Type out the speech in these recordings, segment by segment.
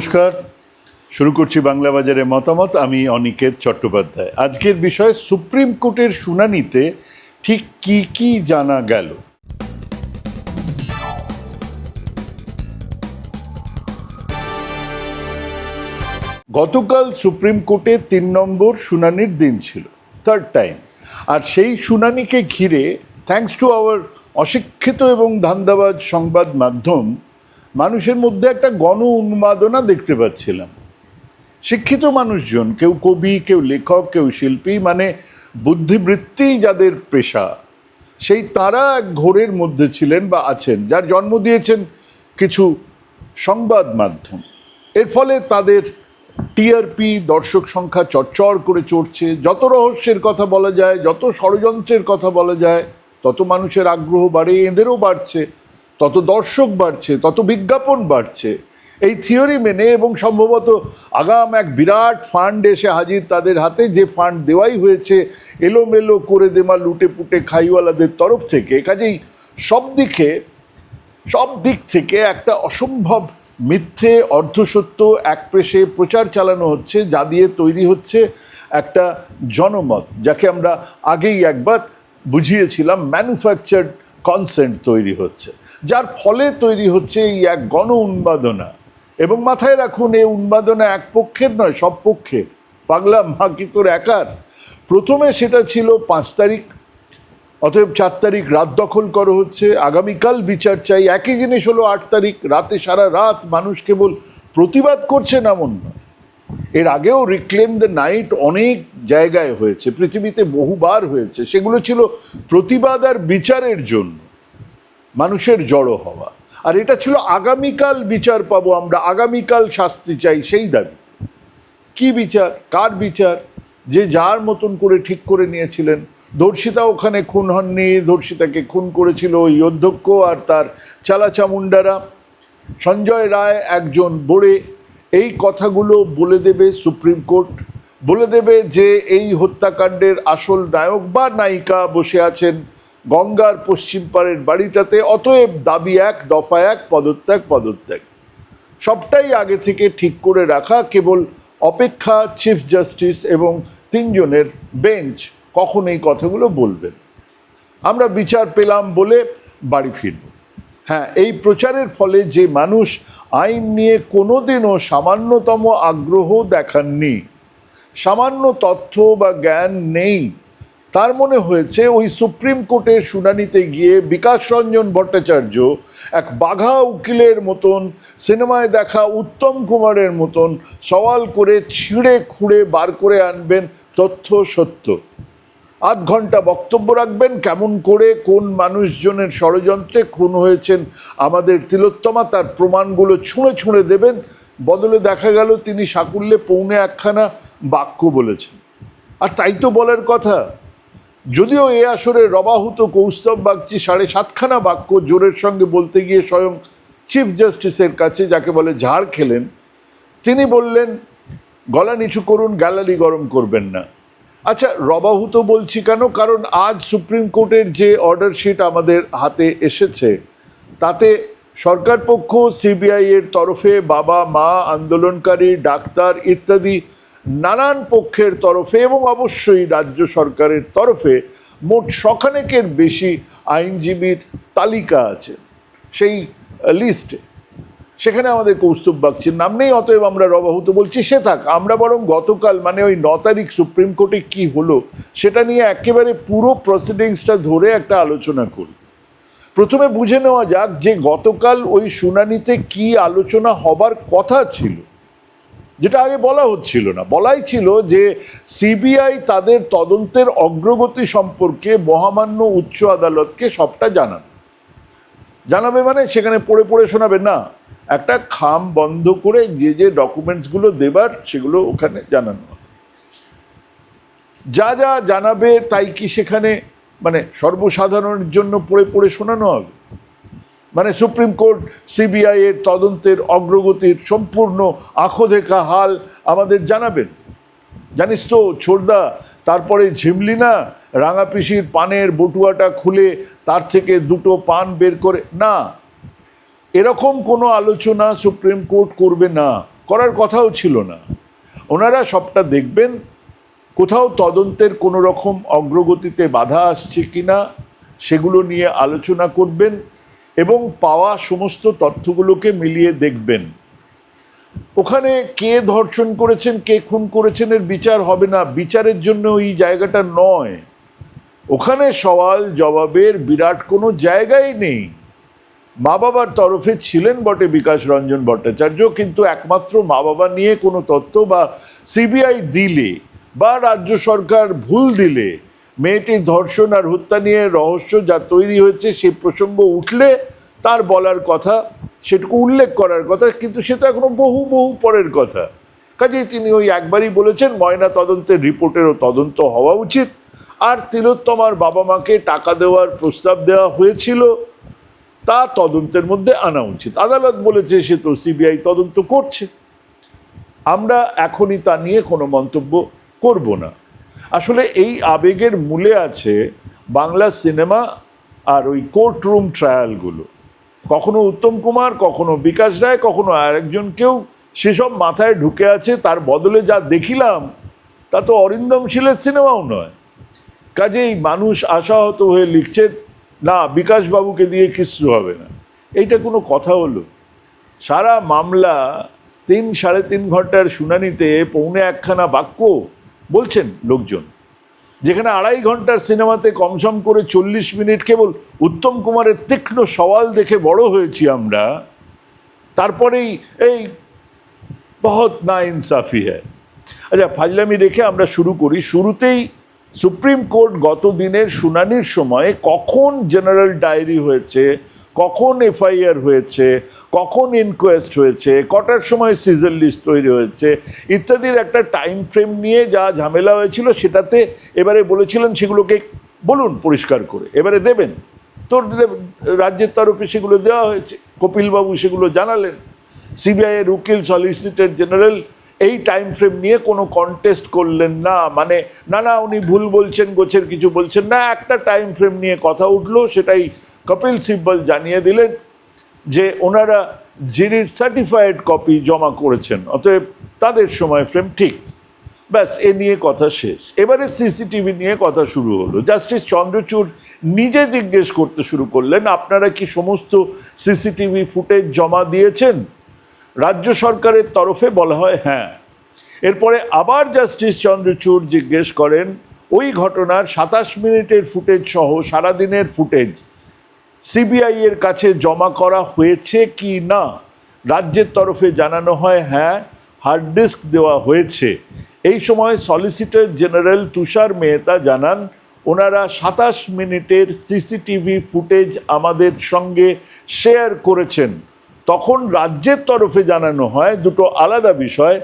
নমস্কার। শুরু করছি বাংলা বাজারে মতামত। আমি অনিকেত চট্টোপাধ্যায়। আজকের বিষয়, সুপ্রিম কোর্টের শুনানিতে ঠিক কি কি জানা গেল? গতকাল সুপ্রিম কোর্টে তিন নম্বর শুনানির দিন ছিল থার্ড টাইম আর সেই শুনানিকে ঘিরে থ্যাঙ্কস টু আওয়ার অশিক্ষিত এবং ধান্দাবাজ সংবাদ মাধ্যম মানুষের মধ্যে একটা গণ উন্মাদনা দেখতে পাচ্ছিলাম। শিক্ষিত মানুষজন, কেউ কবি, কেউ লেখক, কেউ শিল্পী মানে বুদ্ধিবৃত্তি যাদের পেশা, সেই তারা এক ঘোরের মধ্যে ছিলেন বা আছেন, যার জন্ম দিয়েছেন কিছু সংবাদ মাধ্যম। এর ফলে তাদের টিআরপি দর্শক সংখ্যা চরচর করে চড়ছে। যত রহস্যের কথা বলা যায়, যত ষড়যন্ত্রের কথা বলা যায়, তত মানুষের আগ্রহ বাড়ে, এদেরও বাড়ছে। তত দর্শক বাড়ছে, তত বিজ্ঞাপন বাড়ছে। এই থিওরি মেনে এবং সম্ভবত আগাম এক বিরাট ফান্ড এসে হাজির তাদের হাতে, যে ফান্ড দেওয়াই হয়েছে এলোমেলো করে দেমা লুটে পুটে খাইওয়ালাদের তরফ থেকে, কাজেই সব দিকে, সব দিক থেকে একটা অসম্ভব মিথ্যে, অর্ধসত্য, এক প্রেসে প্রচার চালানো হচ্ছে, যা দিয়ে তৈরি হচ্ছে একটা জনমত, যাকে আমরা আগেই একবার বুঝিয়েছিলাম, ম্যানুফ্যাকচার্ড কনসেন্ট তৈরি হচ্ছে। যার ফলে তৈরি হচ্ছে এই এক গণ উন্মাদনা। এবং মাথায় রাখুন, এই উন্মাদনা এক পক্ষের নয়, সব পক্ষের। পাগলা মা তোর একার। প্রথমে সেটা ছিল পাঁচ তারিখ, অতএব চার তারিখ রাত দখল করা হচ্ছে। আগামীকাল বিচার চাই, একই জিনিস হলো আট তারিখ, রাতে সারা রাত মানুষ কেবল প্রতিবাদ করছেন এমন নয়। এর আগেও রিক্লেম দ্য নাইট অনেক জায়গায় হয়েছে, পৃথিবীতে বহুবার হয়েছে। সেগুলো ছিল প্রতিবাদ আর বিচারের জন্য। মানুষের জড়ো হওয়া। আর এটা ছিল আগামীকাল বিচার পাবো আমরা, আগামীকাল শাস্তি চাই সেই দাবি। কি বিচার? কার বিচার? যে যার মতন করে ঠিক করে নিয়েছিলেন। ধর্ষিতা ওখানে খুন হননি, ধর্ষিতাকে খুন করেছিল ওই অধ্যক্ষ আর তার চালাচামুন্ডারা সঞ্জয় রায় একজন বড়ে, এই কথাগুলো বলে দেবে সুপ্রিম কোর্ট। বলে দেবে যে এই হত্যাকাণ্ডের আসল নায়ক বা নায়িকা বসে আছেন গঙ্গার পশ্চিম পাড়ের বাড়িটাতে, অতএব দাবি এক, দফা এক, পদত্যাগ পদত্যাগ। সবটাই আগে থেকে ঠিক করে রাখা, কেবল অপেক্ষা চিফ জাস্টিস এবং তিনজনের বেঞ্চ কখন এই কথাগুলো বলবেন আমরা বিচার পেলাম বলে বাড়ি ফিরব। হ্যাঁ এই প্রচারের ফলে যে মানুষ আইন নিয়ে কোনোদিনও সামান্যতম আগ্রহ দেখাননি, সামান্য তথ্য বা জ্ঞান নেই তার মনে হয়েছে ওই সুপ্রিম কোর্টের শুনানিতে গিয়ে বিকাশ রঞ্জন ভট্টাচার্য এক বাঘা উকিলের মতন, সিনেমায় দেখা উত্তম কুমারের মতন সওয়াল করে ছিঁড়ে খুঁড়ে বার করে আনবেন তথ্য সত্য। আধ ঘণ্টা বক্তব্য রাখবেন, কেমন করে কোন মানুষজনের ষড়যন্ত্রে খুন হয়েছেন আমাদের তিলোত্তমা, তার প্রমাণগুলো ছুঁড়ে ছুঁড়ে দেবেন। বদলে দেখা গেল তিনি সাকুল্যে পৌনে একখানা বাক্য বলেছেন। আর তাই তো বলার কথা। যদিও এ আসরে রবাহুত কৌস্তব বাগচি সাড়ে সাতখানা বাক্য জোরের সঙ্গে বলতে গিয়ে স্বয়ং চিফ জাস্টিসের কাছে, যাকে বলে ঝাড় খেলেন, তিনি বললেন, গলা নিচু করুন, গ্যালারি গরম করবেন না। আচ্ছা রবাহুত বলছি কেন? কারণ আজ সুপ্রিম কোর্টের যে অর্ডার শিট আমাদের হাতে এসেছে, তাতে সরকার পক্ষ, সিবিআই এর তরফে বাবা, মা, আন্দোলনকারী, ডাক্তার ইত্যাদি নানান পক্ষের তরফে এবং অবশ্যই রাজ্য সরকারের তরফে মোট শখানেকের বেশি আইনজীবীর তালিকা আছে। সেই লিস্টে সেখানে আমাদের কৌস্তুভ বাগচির নাম নেই, অতএব আমরা রবাহুত বলছি, সে থাক। আমরা বরং গতকাল মানে ওই ন তারিখ সুপ্রিম কোর্টে কি হলো, সেটা নিয়ে একেবারে পুরো প্রসিডিংসটা ধরে একটা আলোচনা করি। প্রথমে বুঝে নেওয়া যাক যে গতকাল ওই শুনানিতে কি আলোচনা হবার কথা ছিল। যেটা আগে বলা হচ্ছিল না। বলাই ছিল যে সিবিআই তাদের তদন্তের অগ্রগতি সম্পর্কে মহামান্য উচ্চ আদালতকে সবটা জানান জানাবে মানে সেখানে পড়ে পড়ে শোনাবে। না, একটা খাম বন্ধ করে যে যে ডকুমেন্টসগুলো দেবার সেগুলো ওখানে জানানো যা যা জানাবে তাই কি সেখানে মানে সর্বসাধারণের জন্য পড়ে পড়ে শোনানো হবে? মানে সুপ্রিম কোর্ট সিবিআই এর তদন্তের অগ্রগতির সম্পূর্ণ আঁখো দেখা হাল আমাদের জানাবেন। জানিস তো ছোড়দা তারপরে ঝিমলি না? রাঙা পানের বটুয়াটা খুলে তার থেকে দুটো পান বের করে, না। এরকম কোনো আলোচনা সুপ্রিম কোর্ট করবে না, করার কথাও ছিল না। ওনারা সবটা দেখবেন, কোথাও তদন্তের কোনো রকম অগ্রগতিতে বাধা আসছে কিনা, সেগুলো নিয়ে আলোচনা করবেন। এবং পাওয়া সমস্ত তথ্যগুলোকে মিলিয়ে দেখবেন। ওখানে কে ধর্ষণ করেছেন, কে খুন করেছেন এর বিচার হবে না, বিচারের জন্য ওই জায়গাটা নয়। ওখানে সওয়াল জবাবের বিরাট কোনো জায়গাই নেই। মা বাবার তরফে ছিলেন বটে বিকাশ রঞ্জন ভট্টাচার্য, কিন্তু একমাত্র মা বাবা নিয়ে কোনো তথ্য বা সিবিআই দিলে বা রাজ্য সরকার ভুল দিলে মেয়েটির ধর্ষণ আর হত্যা নিয়ে রহস্য যা তৈরি হয়েছে সেই প্রসঙ্গ উঠলে তার বলার কথা, সেটুকু উল্লেখ করার কথা, কিন্তু সে তো এখনও বহু বহু পরের কথা। কাজেই তিনি ওই একবারই বলেছেন, ময়না তদন্তের রিপোর্টেরও তদন্ত হওয়া উচিত। আর তিলোত্তমার বাবা মাকে টাকা দেওয়ার প্রস্তাব দেওয়া হয়েছিল, তা তদন্তের মধ্যে আনা উচিত। আদালত বলেছে, সে তো সিবিআই তদন্ত করছে। আমরা এখনই তা নিয়ে কোনো মন্তব্য করব না। আসলে এই আবেগের মূলে আছে বাংলা সিনেমা আর ওই কোর্ট রুম ট্রায়ালগুলো কখনো উত্তম কুমার, কখনো বিকাশ রায়, কখনো আরেকজন কেউ সেসব মাথায় ঢুকে আছে, তার বদলে যা দেখিলাম, তা তো অরিন্দম শীলের সিনেমাও নয়। কাজেই মানুষ আশাহত হয়ে লিখছে, না, বিকাশবাবুকে দিয়ে কিছু হবে না। এইটা কোনো কথা হলো? সারা মামলা তিন, সাড়ে তিন ঘণ্টার শুনানিতে পৌনে একখানা বাক্য বলছেন লোকজন, যেখানে আড়াই ঘণ্টার সিনেমাতে কমসম করে চল্লিশ মিনিট কেবল উত্তম কুমারের তীক্ষ্ণ সওয়াল দেখে বড় হয়েছি আমরা, তারপরেই এই বহুত না ইনসাফি হ্যায় আচ্ছা ফাজলামি রেখে আমরা শুরু করি। শুরুতেই সুপ্রিম কোর্ট গত দিনের শুনানির সময় কখন জেনারেল ডায়েরি হয়েছে কখন এফআইআর হয়েছে, কখন ইনকোয়েস্ট হয়েছে, কটার সময় সিজন লিস্ট তৈরি হয়েছে, ইত্যাদির একটা টাইম ফ্রেম নিয়ে যা ঝামেলা হয়েছিল সেটাতে এবারে বলেছিলেন সেগুলোকে বলুন পরিষ্কার করে। এবারে দেবেন। তোর রাজ্যের তরফে সেগুলো দেওয়া হয়েছে। কপিলবাবু সেগুলো জানালেন। সিবিআইয়ের উকিল সলিসিটর জেনারেল এই টাইম ফ্রেম নিয়ে কোনো কন্টেস্ট করলেন না। মানে না না, উনি ভুল বলছেন, গোছের কিছু বলছেন না। একটা টাইম ফ্রেম নিয়ে কথা উঠল, সেটাই কপিল সিব্বল জানিয়ে দিলেন যে ওনারা জিরির সার্টিফাইড কপি জমা করেছেন, অতএব তাদের সময় ফ্রেম ঠিক। ব্যাস, এ নিয়ে কথা শেষ। এবারে সিসিটিভি নিয়ে কথা শুরু হলো। জাস্টিস চন্দ্রচূড় নিজে জিজ্ঞেস করতে শুরু করলেন, আপনারা কি সমস্ত সিসিটিভি ফুটেজ জমা দিয়েছেন? রাজ্য সরকারের তরফে বলা হয় হ্যাঁ। এরপরে আবার জাস্টিস চন্দ্রচূড় জিজ্ঞেস করেন, ওই ঘটনার সাতাশ মিনিটের ফুটেজ সহ সারাদিনের ফুটেজ সিবিআই এর কাছে জমা করা হয়েছে কি না? রাজ্যের তরফে জানানো হয় হ্যাঁ হার্ড ডিস্ক দেওয়া হয়েছে। এই সময় সলিসিটর জেনারেল তুষার মেহতা জানান, ওনারা সাতাশ মিনিটের সিসিটিভি ফুটেজ আমাদের সঙ্গে শেয়ার করেছেন। তখন রাজ্যের তরফে জানানো হয়, দুটো আলাদা বিষয়,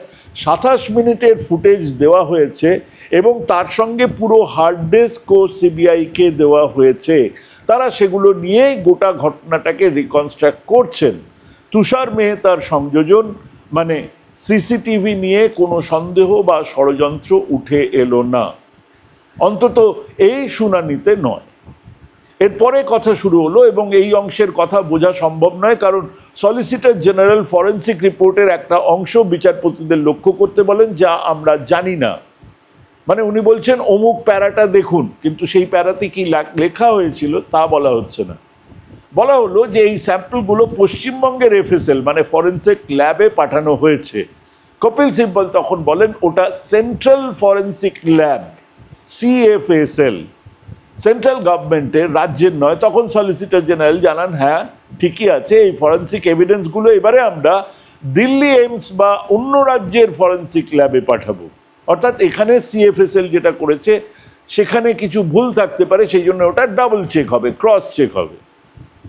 সাতাশ মিনিটের ফুটেজ দেওয়া হয়েছে এবং তার সঙ্গে পুরো হার্ড ডিস্ক ও সিবিআইকে দেওয়া হয়েছে। তারা সেগুলো নিয়েই গোটা ঘটনাটাকে রিকনস্ট্রাক্ট করছেন। তুষার মেহতার সংযোজন মানে সিসিটিভি নিয়ে কোনো সন্দেহ বা ষড়যন্ত্র উঠে এলো না। অন্তত এই শুনানিতে নয়। এরপরে কথা শুরু হলো এবং এই অংশের কথা বোঝা সম্ভব নয়, কারণ সলিসিটর জেনারেল ফরেন্সিক রিপোর্টের একটা অংশ বিচারপতিদের লক্ষ্য করতে বলেন, যা আমরা জানি না। মানে উনি বলছেন, অমুক প্যারাটা দেখুন। কিন্তু সেই প্যারাতে কি লেখা হয়েছিল তা বলা হচ্ছে না। বলা হলো যে এই স্যাম্পলগুলো পশ্চিমবঙ্গের এফএসএল মানে ফরেন্সিক ল্যাবে পাঠানো হয়েছে। কপিল সিব্বল তখন বলেন, ওটা central forensic lab, CFSL. Central গভর্নমেন্টের, রাজ্যের নয়। তখন সলিসিটর জেনারেল জানান হ্যাঁ ঠিকই আছে, এই ফরেন্সিক এভিডেন্সগুলো এবারে আমরা দিল্লি এইমস বা অন্য রাজ্যের ফরেন্সিক ল্যাবে পাঠাবো। অর্থাৎ এখানে সিএফএসএল যেটা করেছে, সেখানে কিছু ভুল থাকতে পারে, সেই জন্য ওটা ডাবল চেক হবে ক্রস চেক হবে।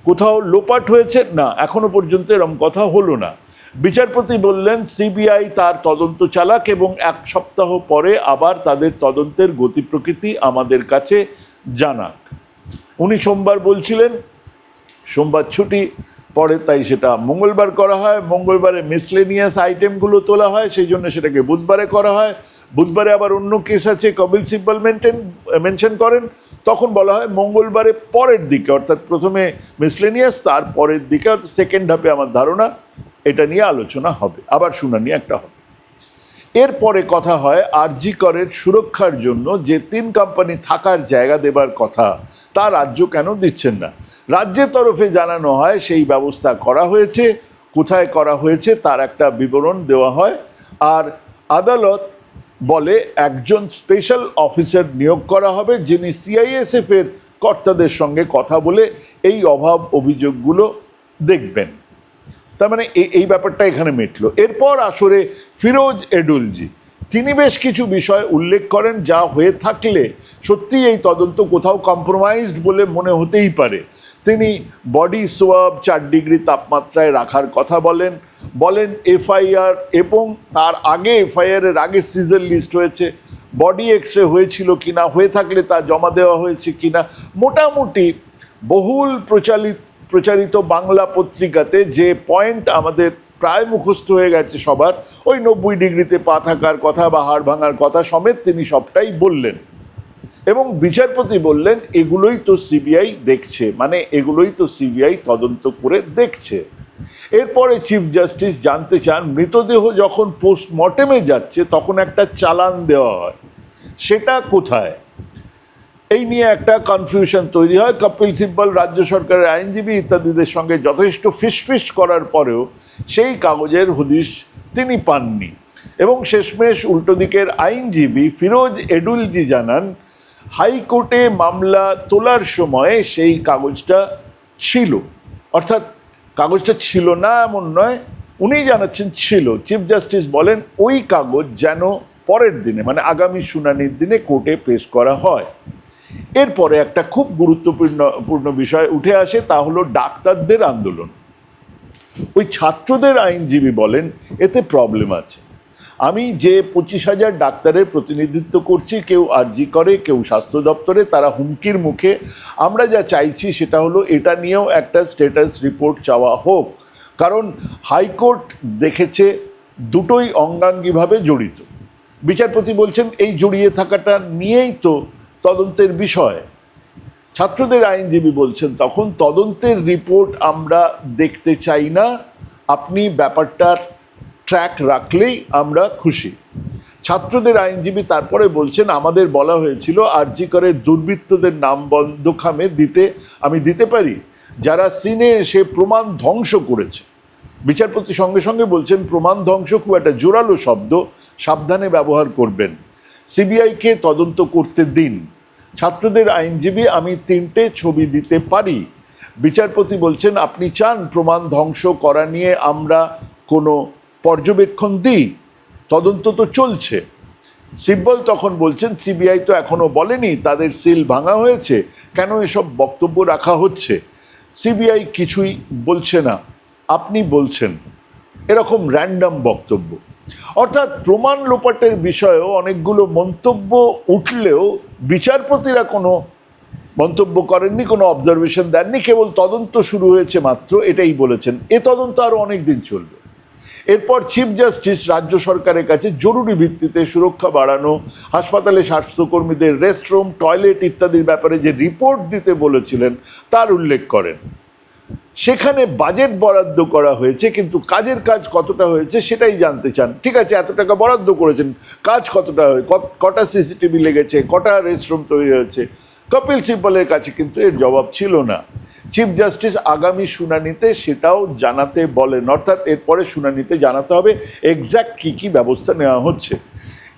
কোথাও লোপাট হয়েছে? না, এখনও পর্যন্ত এরম কথা হলো না। বিচারপতি বললেন সিবিআই তার তদন্ত চালাক এবং এক সপ্তাহ পরে আবার তাদের তদন্তের গতি প্রকৃতি আমাদের কাছে জানাক। উনি সোমবার বলছিলেন, সোমবার ছুটি, পরে তাই সেটা মঙ্গলবার করা হয়। মঙ্গলবারে মিসলেনিয়াস আইটেমগুলো তোলা হয়, সেই জন্য সেটাকে বুধবারে করা হয়। বুধবারে আবার অন্য কেস আছে, কপিল সিব্বল মেনটেন মেনশন করেন, তখন বলা হয় মঙ্গলবারে পরের দিকে, অর্থাৎ প্রথমে মিসলেনিয়াস তার পরের দিকে, অর্থাৎ সেকেন্ড হাফে আমার ধারণা এটা নিয়ে আলোচনা হবে, আবার শুনানি একটা হবে। এরপরে কথা হয় আরজি করের সুরক্ষার জন্য যে তিন কোম্পানি থাকার জায়গা দেবার কথা, তা রাজ্য কেন দিচ্ছেন না? রাজ্যের তরফে জানানো হয় সেই ব্যবস্থা করা হয়েছে, কোথায় করা হয়েছে তার একটা বিবরণ দেওয়া হয়, আর আদালত বলে একজন স্পেশাল অফিসার নিয়োগ করা হবে, যিনি সিআইএসএফ এর কর্তাদের সঙ্গে কথা বলে এই অভাব অভিযোগগুলো দেখবেন। তার মানে এই ব্যাপারটা এখানে মিটলো। এরপর আসরে ফিরোজ এডুলজি। তিনি বেশ কিছু বিষয় উল্লেখ করেন যা হয়ে থাকলে সত্যি এই তদন্ত কোথাও কম্প্রোমাইজড বলে মনে হতেই পারে। তিনি বডি সোয়াব চার ডিগ্রি তাপমাত্রায় রাখার কথা বলেন বলেন এফআইআর এবং তার আগে এফআইআর এর আগে সিজন লিস্ট হয়েছে। বডি এক্স রে হয়েছিল কিনা, হয়ে থাকলে তা জমা দেওয়া হয়েছে কিনা। মোটামুটি বহুল প্রচালিত, প্রচারিত বাংলা পত্রিকাতে যে পয়েন্ট আমাদের প্রায় মুখস্থ হয়ে গেছে সবার, ওই নব্বই ডিগ্রিতে পা থাকার কথা বা হাড় ভাঙার কথা সমেত তিনি সবটাই বললেন। এবং বিচারপতি বললেন, এগুলোই তো সিবিআই দেখছে। মানে এগুলোই তো সিবিআই তদন্ত করে দেখছে। এরপরে চিফ জাস্টিস জানতে চান, মৃতদেহ যখন পোস্টমর্টেমে যাচ্ছে, তখন একটা চালান দেওয়া হয়। সেটা কোথায়? এই নিয়ে একটা কনফিউশন তৈরি হয়। কপিল সিব্বল রাজ্য সরকারের আইনজীবী ইত্যাদিদের সঙ্গে যথেষ্ট ফিসফিস করার পরেও সেই কাগজের হদিশ তিনি পাননি। এবং শেষমেশ উল্টো দিকের আইনজীবী ফিরোজ এডুলজি জানান, হাইকোর্টে মামলা তোলার সময় সেই কাগজটা ছিল। অর্থাৎ কাগজটা ছিল না, এমন নয়। উনি জানাচ্ছেন ছিল। চিফ জাস্টিস বলেন, ওই কাগজ যেন পরের দিনে মানে আগামী শুনানির দিনে কোর্টে পেশ করা হয়। এরপরে একটা খুব গুরুত্বপূর্ণ, পূর্ণ বিষয় উঠে আসে, তা হলো ডাক্তারদের আন্দোলন। ওই ছাত্রদের আইনজীবী বলেন, এতে প্রবলেম আছে। আমি যে পঁচিশ হাজার ডাক্তারের প্রতিনিধিত্ব করছি, কেউ আরজি করে, কেউ স্বাস্থ্য দপ্তরে, তারা হুমকির মুখে। আমরা যা চাইছি সেটা হলো এটা নিয়েও একটা স্ট্যাটাস রিপোর্ট চাওয়া হোক। কারণ হাইকোর্ট দেখেছে দুটোই অঙ্গাঙ্গিভাবে জড়িত। বিচারপতি বলছেন, এই জড়িয়ে থাকাটা নিয়েই তো তদন্তের বিষয়। ছাত্রদের আইনজীবী বলছেন, তখন তদন্তের রিপোর্ট আমরা দেখতে চাই না। আপনি ব্যাপারটার ট্র্যাক রাখলেই আমরা খুশি। ছাত্রদের আইনজীবী তারপরে বলছেন, আমাদের বলা হয়েছিল, আরজি করে দুর্বৃত্তদের নাম বন্ধ খামে দিতে আমি দিতে পারি। যারা সিনে এসে প্রমাণ ধ্বংস করেছে। বিচারপতি সঙ্গে সঙ্গে বলছেন, প্রমাণ ধ্বংস খুব একটা জোরালো শব্দ, সাবধানে ব্যবহার করবেন। সিবিআইকে তদন্ত করতে দিন। ছাত্রদের আইনজীবী, আমি তিনটে ছবি দিতে পারি। বিচারপতি বলছেন, আপনি চান প্রমাণ ধ্বংস করা নিয়ে আমরা কোনো পর্যবেক্ষণ দিই, তদন্ত তো চলছে। সিব্বল তখন বলছেন, সিবিআই তো এখনও বলেনি তাদের সিল ভাঙা হয়েছে, কেন এসব বক্তব্য রাখা হচ্ছে? সিবিআই কিছুই বলছে না, আপনি বলছেন। এরকম র্যান্ডম বক্তব্য। অর্থাৎ প্রমাণ লোপাটের বিষয়েও অনেকগুলো মন্তব্য উঠলেও বিচারপতিরা কোনো মন্তব্য করেননি, কোনো অবজারভেশন দেননি, কেবল তদন্ত শুরু হয়েছে মাত্র, এটাই বলেছেন। এ তদন্ত আরও অনেক দিন চলবে। এরপর চিফ জাস্টিস রাজ্য সরকারের কাছে জরুরি ভিত্তিতে সুরক্ষা বাড়ানো, হাসপাতালে স্বাস্থ্যকর্মীদের রেস্টরুম টয়লেট ইত্যাদির ব্যাপারে যে রিপোর্ট দিতে বলেছিলেন, তার উল্লেখ করেন। সেখানে বাজেট বরাদ্দ করা হয়েছে, কিন্তু কাজের কাজ কতটা হয়েছে সেটাই জানতে চান। ঠিক আছে, এত টাকা বরাদ্দ করেছেন, কাজ কতটা হয়ে কটা সিসিটিভি লেগেছে, কটা রেস্টরুম তৈরি হয়েছে? কপিল সিব্বলের কাছে কিন্তু এর জবাব ছিল না। চিফ জাস্টিস আগামী শুনানিতে সেটাও জানাতে বলেন। অর্থাৎ এরপরে শুনানিতে জানাতে হবে এক্স্যাক্ট কী কী ব্যবস্থা নেওয়া হচ্ছে।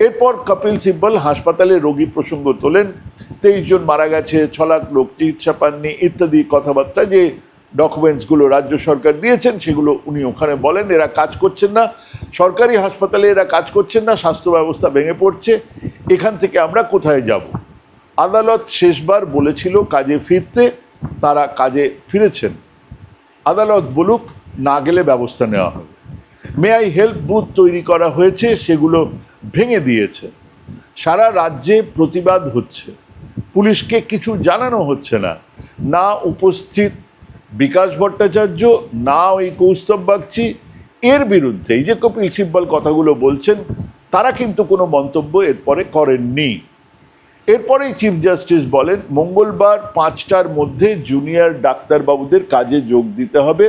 এরপর কপিল সিব্বল হাসপাতালে রোগী প্রসঙ্গ তোলেন। তেইশ জন মারা গেছে, ছ লাখ লোক চিকিৎসা পাননি ইত্যাদি কথাবার্তা যে ডকুমেন্টসগুলো রাজ্য সরকার দিয়েছেন সেগুলো উনি ওখানে বলেন। এরা কাজ করছেন না, সরকারি হাসপাতালে এরা কাজ করছেন না, স্বাস্থ্য ব্যবস্থা ভেঙে পড়ছে। এখান থেকে আমরা কোথায় যাব? আদালত শেষবার বলেছিল কাজে ফিরতে। তারা কাজে ফিরেছেন। আদালত বলুক, না গেলে ব্যবস্থা নেওয়া হবে। মে আই হেল্প বুথ তৈরি করা হয়েছে, সেগুলো ভেঙে দিয়েছে। সারা রাজ্যে প্রতিবাদ হচ্ছে। পুলিশকে কিছু জানানো হচ্ছে না। না উপস্থিত বিকাশ ভট্টাচার্য, না ওই কৌস্তব বাগচি। এর বিরুদ্ধে এই যে কপিল সিব্বল কথাগুলো বলছেন, তারা কিন্তু কোনো মন্তব্য এরপরে করেননি। এরপরেই চিফ জাস্টিস বলেন, মঙ্গলবার পাঁচটার মধ্যে জুনিয়র ডাক্তারবাবুদের কাজে যোগ দিতে হবে।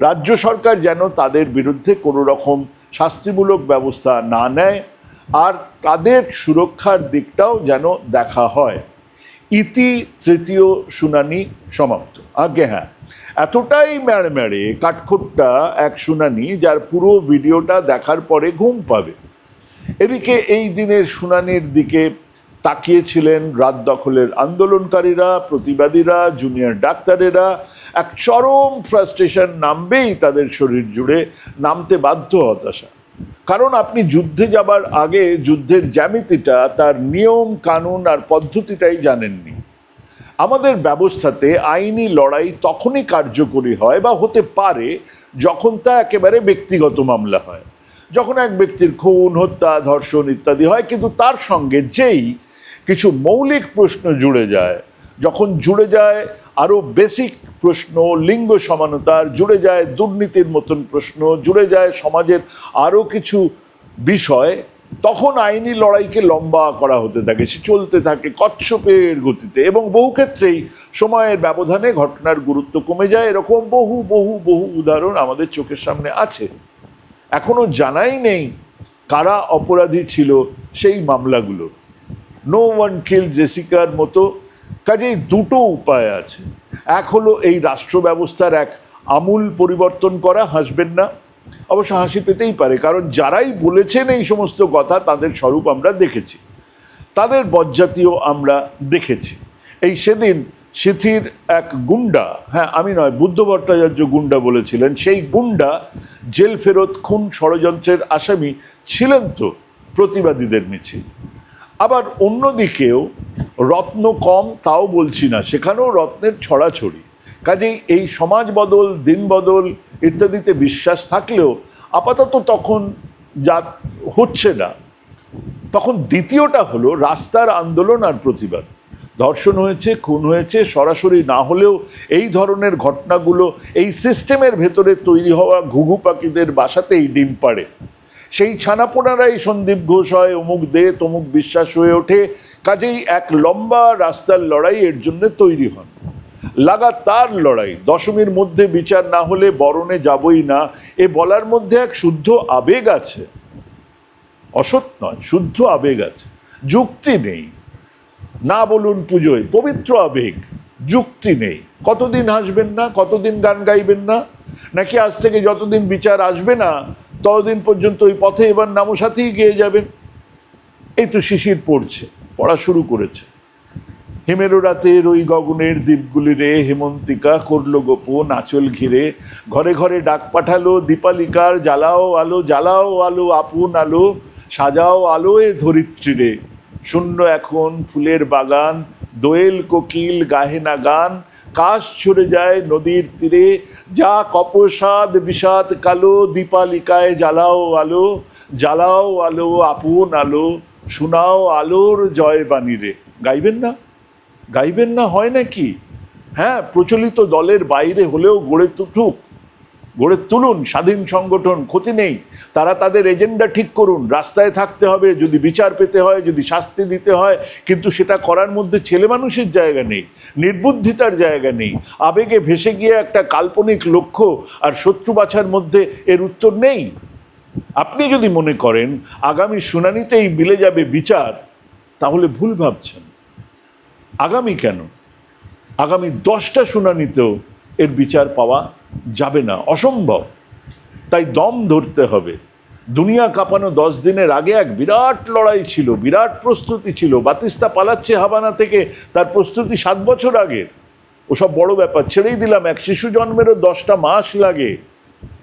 রাজ্য সরকার যেন তাদের বিরুদ্ধে কোনো রকম শাস্তিমূলক ব্যবস্থা না নেয় আর তাদের সুরক্ষার দিকটাও যেন দেখা হয়। ইতি তৃতীয় শুনানি সমাপ্ত। আগে হ্যাঁ এতটাই ম্যাড় ম্যাড়ে কাঠখোট্টা এক শুনানি যার পুরো ভিডিওটা দেখার পরে ঘুম পাবে। এদিকে এই দিনের শুনানির দিকে তাকিয়েছিলেন রাত দখলের আন্দোলনকারীরা, প্রতিবাদীরা জুনিয়র ডাক্তারেরা। এক চরম ফ্রাস্ট্রেশন নামবেই তাদের শরীর জুড়ে নামতে বাধ্য হতাশা। কারণ আপনি যুদ্ধে যাবার আগে যুদ্ধের জ্যামিতিটা, তার নিয়ম, কানুন আর পদ্ধতিটাই জানেননি। আমাদের ব্যবস্থাতে আইনি লড়াই তখনই কার্যকরী হয় বা হতে পারে যখন তা একেবারে ব্যক্তিগত মামলা হয়। যখন এক ব্যক্তির খুন, হত্যা, ধর্ষণ ইত্যাদি হয়, কিন্তু তার সঙ্গে যেই কিছু মৌলিক প্রশ্ন জুড়ে যায়। যখন জুড়ে যায়, আরও বেসিক প্রশ্ন, লিঙ্গ সমানতার, জুড়ে যায় দুর্নীতির মতন প্রশ্ন, জুড়ে যায় সমাজের আরও কিছু বিষয়, তখন আইনি লড়াইকে লম্বা করা হতে থাকে, সে চলতে থাকে কচ্ছপের গতিতে এবং বহু ক্ষেত্রেই সময়ের ব্যবধানে ঘটনার গুরুত্ব কমে যায়। এরকম বহু বহু বহু উদাহরণ আমাদের চোখের সামনে আছে। এখনও জানাই নেই কারা অপরাধী ছিল সেই মামলাগুলো। নো ওয়ান কিল জেসিকার মতো। কাজেই দুটো উপায় আছে। এক হলো এই রাষ্ট্র ব্যবস্থার এক আমূল পরিবর্তন করা, হাসবেন না। অবশ্য হাসি পেতেই পারে, কারণ যারাই বলেছেন এই সমস্ত কথা, তাদের স্বরূপ আমরা দেখেছি। তাদের বজ্জাতীয় আমরা দেখেছি। এই সেদিন সিথির এক গুন্ডা হ্যাঁ আমি নয়, বুদ্ধ ভট্টাচার্য গুন্ডা বলেছিলেন, সেই গুন্ডা জেল ফেরত খুন ষড়যন্ত্রের আসামি ছিলেন তো প্রতিবাদীদের মিছিল। আবার অন্যদিকেও রত্ন কম তাও বলছি না, সেখানেও রত্নের ছড়াছড়ি। কাজেই এই সমাজ বদল, দিন বদল ইত্যাদিতে বিশ্বাস থাকলেও আপাতত তখন যা হচ্ছে না। তখন দ্বিতীয়টা হলো রাস্তার আন্দোলন আর প্রতিবাদ। ধর্ষণ হয়েছে, খুন হয়েছে, সরাসরি না হলেও এই ধরনের ঘটনাগুলো এই সিস্টেমের ভেতরে তৈরি হওয়া ঘুঘু পাখিদের বাসাতেই ডিম পাড়ে। সেই ছানাপোনারাই সন্দীপ ঘোষ হয়, অমুক দে, তমুক বিশ্বাস হয়ে ওঠে। কাজেই এক লম্বা রাস্তার লড়াই এর জন্য তৈরি হন। লাগাতার লড়াই, দশমীর মধ্যে বিচার না হলে বরণে যাবই না। এ বলার মধ্যে এক শুদ্ধ আবেগ আছে। অসৎ নয়, শুদ্ধ আবেগ আছে। যুক্তি নেই। না বলুন পুজোয়, পবিত্র আবেগ। যুক্তি নেই। কতদিন হাসবেন না, কতদিন গান গাইবেন না? নাকি আজ থেকে যতদিন বিচার আসবে না ততদিন পর্যন্ত ওই পথে এবার নামো সাথেই গিয়ে যাবেন। এই তো শিশির পড়ছে, পড়া শুরু করেছে। হেমেরো রাতের ওই গগনের দ্বীপগুলি রে, হেমন্তিকা করল গোপন আঁচল ঘিরে। ঘরে ঘরে ডাক পাঠালো, দীপালিকার জ্বালাও আলো জ্বালাও আলো, আপন আলো, সাজাও আলো এ ধরিত্রী রে। শূন্য এখন ফুলের বাগান, দোয়েল কোকিল গাহেনা গান কাশ ছুড়ে যায় নদীর তীরে। যা কপসাদ বিষাদ কালো দীপালিকায় জ্বালাও আলো জ্বালাও আলো আপন আলো, শোনাও আলোর জয় বাণী রে গাইবেন না? গাইবেন না হয় নাকি? হ্যাঁ প্রচলিত দলের বাইরে হলেও গড়ে তুঠুক। গড়ে তুলুন, স্বাধীন সংগঠন, ক্ষতি নেই। তারা তাদের এজেন্ডা ঠিক করুন। রাস্তায় থাকতে হবে, যদি বিচার পেতে হয়, যদি শাস্তি দিতে হয়, কিন্তু সেটা করার মধ্যে ছেলে মানুষের জায়গা নেই, নির্বুদ্ধিতার জায়গা নেই। আবেগে ভেসে গিয়ে একটা কাল্পনিক লক্ষ্য আর শত্রু বাছার মধ্যে এর উত্তর নেই। আপনি যদি মনে করেন আগামী শুনানিতেই মিলে যাবে বিচার, তাহলে ভুল ভাবছেন। আগামী কেন? আগামী দশটা শুনানিতেও এর বিচার পাওয়া যাবে না, অসম্ভব। তাই দম ধরতে হবে। দুনিয়া কাঁপানো দশ দিনের আগে এক বিরাট লড়াই ছিল, বিরাট প্রস্তুতি ছিল। বাতিস্তা পালাচ্ছে হাবানা থেকে, তার প্রস্তুতি সাত বছর আগে। ওসব বড় ব্যাপার, ছেড়েই দিলাম, এক শিশু জন্মেরও দশটা মাস লাগে।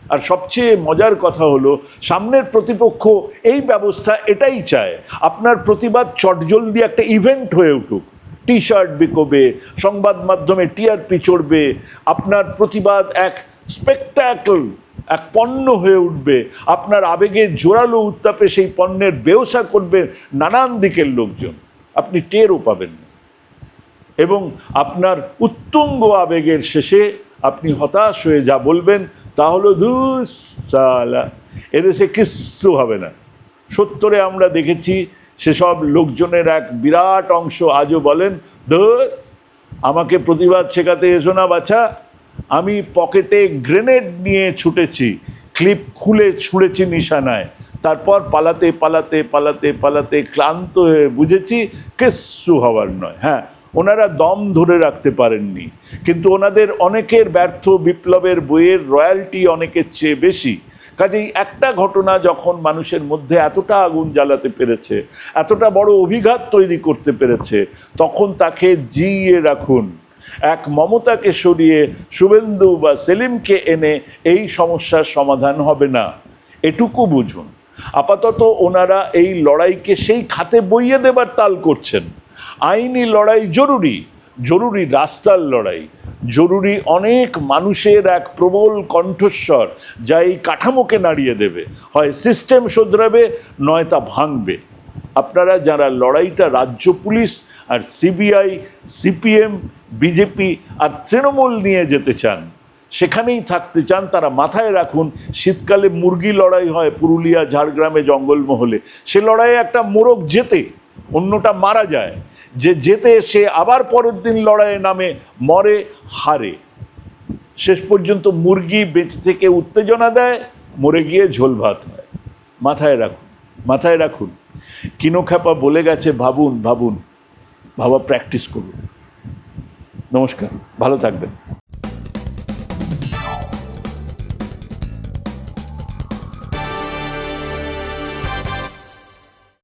আর সবচেয়ে মজার কথা হলো, সামনের প্রতিপক্ষ এই ব্যবস্থা এটাই চায়। আপনার প্রতিবাদ চটজলদি একটা ইভেন্ট হয়ে উঠুক। টি শার্ট বিকোবে, সংবাদ মাধ্যমে টিআরপি চড়বে, আপনার প্রতিবাদ এক স্পেকট্যাকল এক পণ্য হয়ে উঠবে। আপনার আবেগে জোরালো উত্তাপে সেই পণ্যের ব্যবসা করবে নানান দিকের লোকজন। আপনি টেরও পাবেন না। এবং আপনার উত্তুঙ্গ আবেগের শেষে আপনি হতাশ হয়ে যা বলবেন তা হলো সালা, এদেশে কিচ্ছু হবে না। সত্তরে আমরা দেখেছি সেসব লোকজনের এক বিরাট অংশ আজও বলেন দোস আমাকে প্রতিবাদ শেখাতে এসো না বাছা। আমি পকেটে গ্রেনেড নিয়ে ছুটেছি, ক্লিপ খুলে ছুঁড়েছি নিশানায়। তারপর পালাতে পালাতে পালাতে পালাতে ক্লান্ত হয়ে বুঝেছি কেসু হওয়ার নয়। হ্যাঁ ওনারা দম ধরে রাখতে পারেননি। কিন্তু ওনাদের অনেকের ব্যর্থ বিপ্লবের বইয়ের রয়্যালটি অনেকের চেয়ে বেশি। কাজেই একটা ঘটনা যখন মানুষের মধ্যে এতটা আগুন জ্বালাতে পেরেছে, এতটা বড় অভিঘাত তৈরি করতে পেরেছে, তখন তাকে জিইয়ে রাখুন। এক মমতাকে সরিয়ে শুভেন্দু বা সেলিমকে এনে এই সমস্যার সমাধান হবে না। এটুকু বুঝুন। আপাতত ওনারা এই লড়াইকে সেই খাতে বইয়ে দেবার তাল করছেন। আইনি লড়াই জরুরি জরুরি রাস্তার লড়াই। জরুরি অনেক মানুষের এক প্রবল কণ্ঠস্বর যা এই কাঠামোকে নাড়িয়ে দেবে। হয় সিস্টেম শোধরাবে, নয় তা ভাঙবে। আপনারা যারা লড়াইটা রাজ্য পুলিশ আর সিবিআই সিপিএম বিজেপি আর তৃণমূল নিয়ে যেতে চান, সেখানেই থাকতে চান, তারা মাথায় রাখুন, শীতকালে মুরগি লড়াই হয় পুরুলিয়া, ঝাড়গ্রামে, জঙ্গলমহলে। সে লড়াইয়ে একটা মোরগ জেতে, অন্যটা মারা যায়। যে যেতে সে আবার পরের দিন লড়াইয়ে নামে মরে হারে। শেষ পর্যন্ত মুরগি বেঁচ থেকে উত্তেজনা দেয়, মরে গিয়ে ঝোল ভাত হয়। মাথায় রাখুন মাথায় রাখুন। কিনোখ্যাপা বলে গেছে, ভাবুন ভাবুন, ভাবা প্র্যাকটিস করুন। নমস্কার, ভালো থাকবেন।